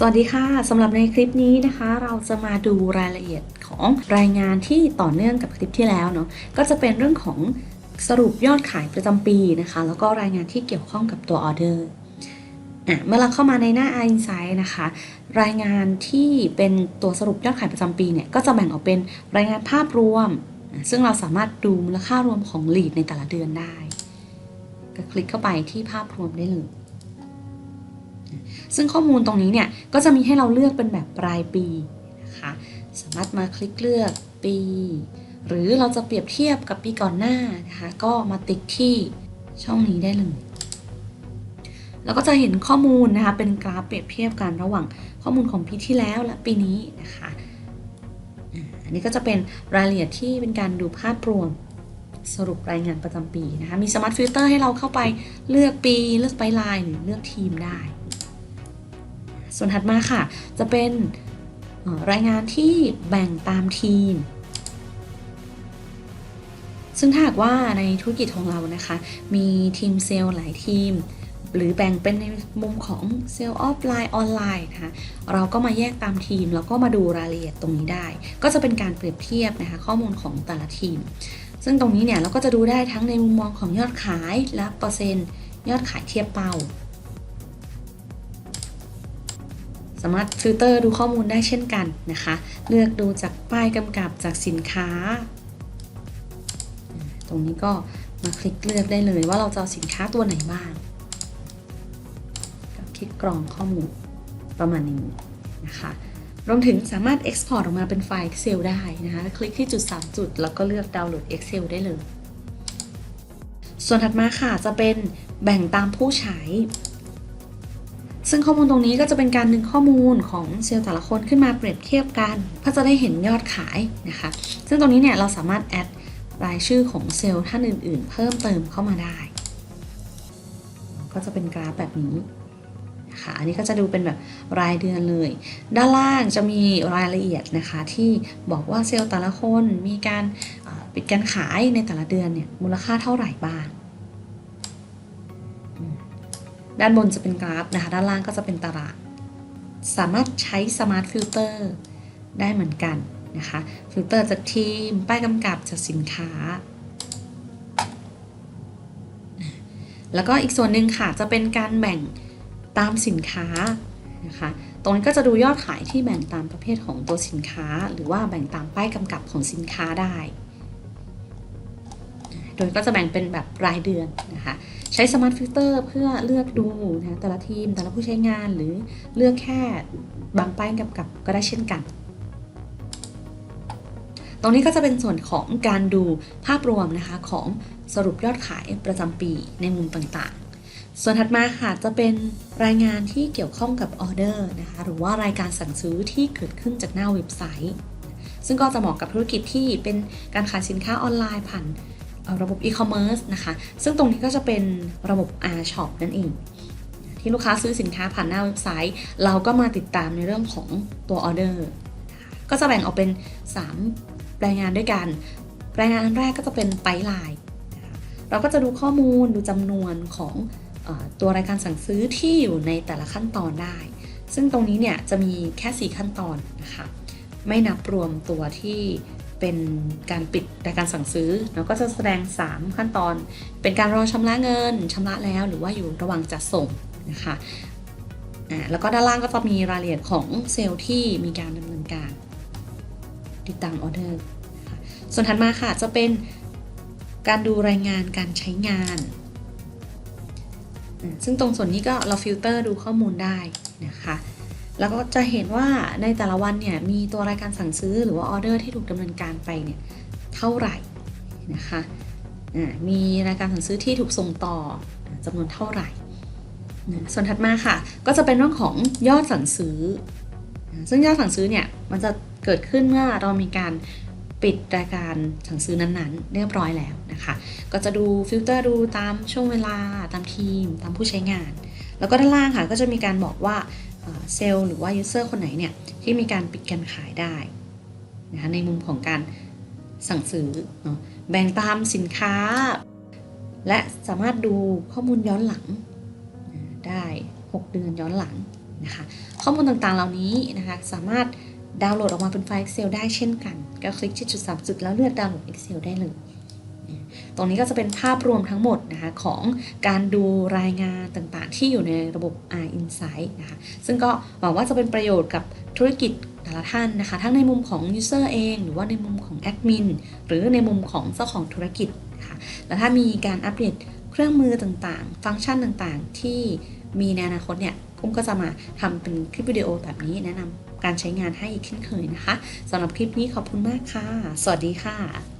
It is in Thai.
สวัสดีค่ะสำหรับในคลิปนี้นะคะ เราจะมาดูรายละเอียดของรายงานที่ต่อเนื่องกับคลิปที่แล้วเนาะก็จะเป็นเรื่องของสรุปยอดขายประจำปีนะคะ แล้วก็รายงานที่เกี่ยวข้องกับตัวออเดอร์อะเมื่อเราเข้ามาในหน้า Insight นะคะ รายงานที่เป็นตัวสรุปยอดขายประจำปีเนี่ยก็จะแบ่งออกเป็นรายงานภาพรวมอะซึ่งเราสามารถดูมูลค่ารวมของ lead ในแต่ละเดือนได้ก็คลิกเข้าไปที่ภาพรวมได้เลย ซึ่งข้อมูลตรงนี้เนี่ยก็จะมีให้เราเลือกเป็นแบบรายปีนะคะสามารถมาคลิกเลือกปี หรือเราจะเปรียบเทียบกับปีก่อนหน้านะคะก็มาติ๊กที่ช่องนี้ได้เลยแล้วก็จะเห็นข้อมูลนะคะเป็นกราฟเปรียบเทียบกันระหว่างข้อมูลของปีที่แล้วและปีนี้นะคะอันนี้ก็จะเป็นรายละเอียดที่เป็นการดูภาพรวมสรุปรายงานประจำปีนะคะ มีสมาร์ทฟิลเตอร์ให้เราเข้าไปเลือกปี เลือกไปไลน์หรือเลือกทีมได้ ส่วนถัดมาค่ะ จะเป็นรายงานที่แบ่งตามทีม ซึ่งถ้าหากว่าในธุรกิจของเรานะคะ มีทีมเซลล์หลายทีม หรือแบ่งเป็นในมุมของเซลล์ออฟไลน์ออนไลน์นะคะ เราก็มาแยกตามทีม แล้วก็มาดูรายละเอียดตรงนี้ได้ ก็จะเป็นการเปรียบเทียบนะคะข้อมูลของแต่ละทีม ซึ่งตรงนี้เนี่ยเราก็จะดูได้ทั้งในมุมมองของยอดขายและเปอร์เซ็นต์ ยอดขายเทียบเป้า สามารถฟิลเตอร์ดูข้อมูลได้เช่นกันนะคะ เลือกดูจากป้ายกำกับจากสินค้า ตรงนี้ก็มาคลิกเลือกได้เลยว่าเราจะเอาสินค้าตัวไหนบ้างคลิกกรองข้อมูลประมาณนี้นะคะรวมถึงสามารถ Export ออกมาเป็นไฟล์ Excel ได้นะคะ คลิกที่จุด 3 จุด แล้วก็เลือกดาวน์โหลด Excel ได้เลย ส่วนถัดมาค่ะจะเป็นแบ่งตามผู้ใช้ ซึ่งข้อมูลตรงนี้ก็จะเป็นการดึงข้อมูลของเซลล์แต่ละคนขึ้นมาเปรียบเทียบกันเพื่อจะได้เห็นยอดขายนะคะ ซึ่งตรงนี้เนี่ยเราสามารถแอดรายชื่อของเซลล์ท่านอื่น ๆ เพิ่มเติมเข้ามาได้ ก็จะเป็นกราฟแบบนี้นะคะอันนี้ก็จะดูเป็นแบบรายเดือนเลย ด้านล่างจะมีรายละเอียดนะคะที่บอกว่าเซลล์แต่ละคนมีการปิดการขายในแต่ละเดือนเนี่ยมูลค่าเท่าไหร่บ้าง ด้านบนจะเป็นกราฟนะคะ ด้านล่างก็จะเป็นตาราง สามารถใช้สมาร์ทฟิลเตอร์ได้เหมือนกันนะคะ ฟิลเตอร์จากทีม ป้ายกำกับจากสินค้า แล้วก็อีกส่วนหนึ่งค่ะจะเป็นการแบ่งตามสินค้านะคะ ตรงนี้ก็จะดูยอดขายที่แบ่งตามประเภทของตัวสินค้า หรือว่าแบ่งตามป้ายกำกับของสินค้าได้ โดยก็จะแบ่งเป็นแบบรายเดือนนะคะใช้สมาร์ทฟิลเตอร์เพื่อเลือกดูนะแต่ละทีมแต่ละผู้ใช้งานหรือเลือกแค่บางป้ายกำกับก็ได้เช่นกัน ตรงนี้ก็จะเป็นส่วนของการดูภาพรวมนะคะของสรุปยอดขายประจำปีในมุมต่างๆ ส่วนถัดมาค่ะจะเป็นรายงานที่เกี่ยวข้องกับออเดอร์นะคะหรือว่ารายการสั่งซื้อที่เกิดขึ้นจากหน้าเว็บไซต์ ซึ่งก็จะเหมาะกับธุรกิจที่เป็นการขายสินค้าออนไลน์ผ่าน ระบบ e-commerce นะคะ ซึ่งตรงนี้ก็จะเป็นระบบ R shop นั่นเอง ที่ลูกค้าซื้อสินค้าผ่านหน้าเว็บไซต์ เราก็มาติดตามในเรื่องของตัวออเดอร์ก็จะแบ่งออกเป็น 3 รายงานด้วยกัน รายงานอันแรกก็จะเป็นไปไลน์เราก็จะดูข้อมูลดูจำนวนของอตัวรายการสั่งซื้อที่อยู่ในแต่ละขั้นตอนได้ ซึ่งตรงนี้เนี่ยจะมีแค่ 4 ขั้นตอนนะคะ ไม่นับรวมตัวที่ เป็นการปิดรายการสั่งซื้อเราก็จะแสดง 3 ขั้นตอน เป็นการรอชำระเงินชำระแล้วหรือว่าอยู่ระหว่างจัดส่งนะคะอ่าแล้วก็ด้านล่างก็จะมีรายละเอียดของเซลล์ที่มีการดำเนินการ ติดตามออเดอร์ส่วนถัดมาค่ะจะเป็นการดูรายงานการใช้งาน ซึ่งตรงส่วนนี้ก็เราฟิลเตอร์ดูข้อมูลได้นะคะ แล้วก็จะเห็นว่าในแต่ละวันเนี่ยมีตัวรายการสั่งซื้อหรือว่าออเดอร์ที่ถูกดำเนินการไปเนี่ยเท่าไหร่นะคะมีรายการสั่งซื้อที่ถูกส่งต่อจำนวนเท่าไหร่ส่วนถัดมาค่ะ ก็จะเป็นเรื่องของยอดสั่งซื้อ ซึ่งยอดสั่งซื้อเนี่ยมันจะเกิดขึ้นเมื่อเรามีการปิดรายการสั่งซื้อนั้นๆ เรียบร้อยแล้วนะคะ ก็จะดูฟิลเตอร์ดูตามช่วงเวลาตามทีม ตามผู้ใช้งาน แล้วก็ด้านล่างค่ะก็จะมีการบอกว่า เซลล์หรือว่ายูเซอร์คนไหนเนี่ยที่มีการปิดการขายได้นะคะในมุมของการสั่งซื้อแบ่งตามสินค้า และสามารถดูข้อมูลย้อนหลังได้ 6 เดือนย้อนหลังนะคะข้อมูลต่างๆเหล่านี้นะคะสามารถดาวน์โหลดออกมาเป็นไฟล์ Excel ได้เช่นกัน ก็คลิกที่จุด 3 จุดแล้วเลือกดาวน์โหลด Excel ได้เลย ตรงนี้ก็จะเป็นภาพรวมทั้งหมดนะคะของการดูรายงานต่างๆ ที่อยู่ในระบบ R Insight นะคะซึ่งก็หวังว่าจะเป็นประโยชน์กับธุรกิจแต่ละท่านนะคะ ทั้งในมุมของ User เอง หรือว่าในมุมของ Admin หรือในมุมของเจ้าของธุรกิจนะคะแล้วถ้ามีการอัปเดตเครื่องมือต่างๆ ฟังก์ชันต่างๆ ที่มีในอนาคตเนี่ยพุ่มก็จะมาทำเป็นคลิปวิดีโอแบบนี้แนะนำการใช้งานให้อีกเช่นเคยนะคะสำหรับคลิปนี้ขอบคุณมากค่ะ สวัสดีค่ะ